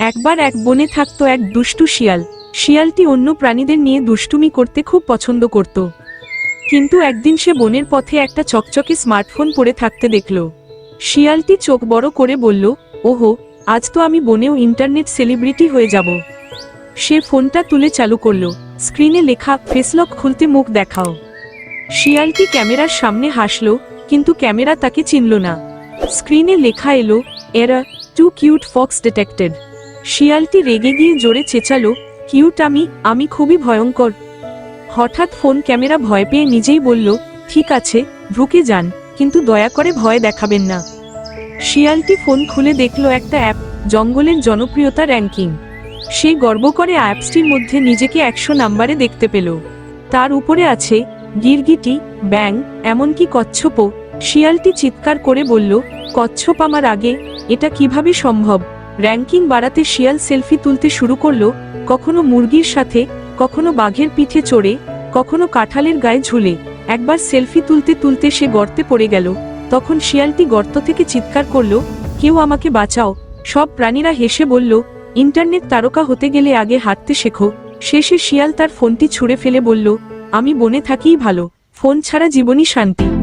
একবার এক বনে থাকতো এক দুষ্টু শিয়াল। শিয়ালটি অন্য প্রাণীদের নিয়ে দুষ্টুমি করতে খুব পছন্দ করত। কিন্তু একদিন সে বনের পথে একটা চকচকে স্মার্টফোন পড়ে থাকতে দেখল। শিয়ালটি চোখ বড় করে বলল, ওহো, আজ তো আমি বনেও ইন্টারনেট সেলিব্রিটি হয়ে যাব। সে ফোনটা তুলে চালু করল। স্ক্রিনে লেখা, ফেসলক খুলতে মুখ দেখাও। শিয়ালটি ক্যামেরার সামনে হাসলো, কিন্তু ক্যামেরা তাকে চিনল না। স্ক্রিনে লেখা এলো, এরা, টু কিউট ফক্স ডিটেক্টেড। শিয়ালটি রেগে গিয়ে জোরে চেঁচালো, কিউট আমি আমি খুবই ভয়ঙ্কর। হঠাৎ ফোন ক্যামেরা ভয় পেয়ে নিজেই বলল, ঠিক আছে, ঢুকে যান, কিন্তু দয়া করে ভয় দেখাবেন না। শিয়ালটি ফোন খুলে দেখল একটা অ্যাপ, জঙ্গলের জনপ্রিয়তা র্যাঙ্কিং। সে গর্ব করে অ্যাপসটির মধ্যে নিজেকে একশো নাম্বারে দেখতে পেল। তার উপরে আছে, গিরগিটি, ব্যাং, এমনকি কচ্ছপও। শিয়ালটি চিৎকার করে বলল, কচ্ছপ আমার আগে, এটা কীভাবে সম্ভব? র্যাঙ্কিং বাড়াতে শিয়াল সেলফি তুলতে শুরু করল, কখনো মুরগির সাথে, কখনো বাঘের পিঠে চড়ে, কখনো কাঁঠালের গায়ে ঝুলে। একবার সেলফি তুলতে তুলতে সে গর্তে পড়ে গেল। তখন শিয়ালটি গর্ত থেকে চিৎকার করল, কেউ আমাকে বাঁচাও। সব প্রাণীরা হেসে বলল, ইন্টারনেট তারকা হতে গেলে আগে হাঁটতে শেখো। শেষে শিয়াল তার ফোনটি ছুঁড়ে ফেলে বলল, আমি বনে থাকিই ভালো। ফোন ছাড়া জীবনই শান্তি।